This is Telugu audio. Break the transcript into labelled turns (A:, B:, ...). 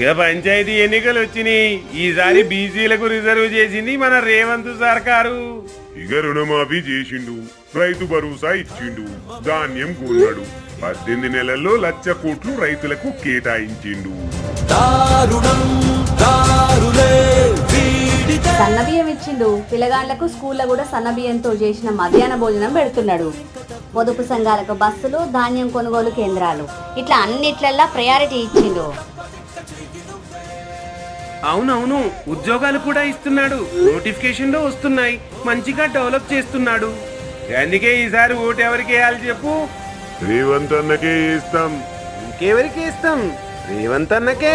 A: ఇక పంచాయతీ ఎన్నికలు వచ్చినాయి ఈసారి బీసీలకు రిజర్వ్ చేసింది మన రేవంత్ సర్కారు
B: ఇక రుణమాఫీ చేసిండు రైతు భరోసా ఇచ్చిండు ధాన్యం కొన్నాడు. పద్దెనిమిది నెలల్లో లక్ష కోట్లు రైతులకు కేటాయించిండు.
C: సన్నబియ్యం ఇచ్చిండు. పిల్లగాండ్లకు స్కూల్లో కూడా సన్నబియ్యంతో చేసిన మధ్యాహ్న భోజనం పెడుతున్నాడు. పొదుపు సంఘాలకు బస్సులు ధాన్యం కొనుగోలు కేంద్రాలు. ఇట్లా అన్నిట్లల్లా ప్రయారిటీ ఇచ్చిండు.
A: అవునవును ఉద్యోగాలు కూడా ఇస్తున్నాడు. నోటిఫికేషన్లు వస్తున్నాయి. మంచిగా డెవలప్ చేస్తున్నాడు. అందుకే ఈసారి ఓటు ఎవరికి వేయాలి చెప్పు?
B: రేవంత్ అన్నకే ఇస్తాం.
A: ఇంకెవరికి ఇస్తాం? రేవంత్ అన్నకే.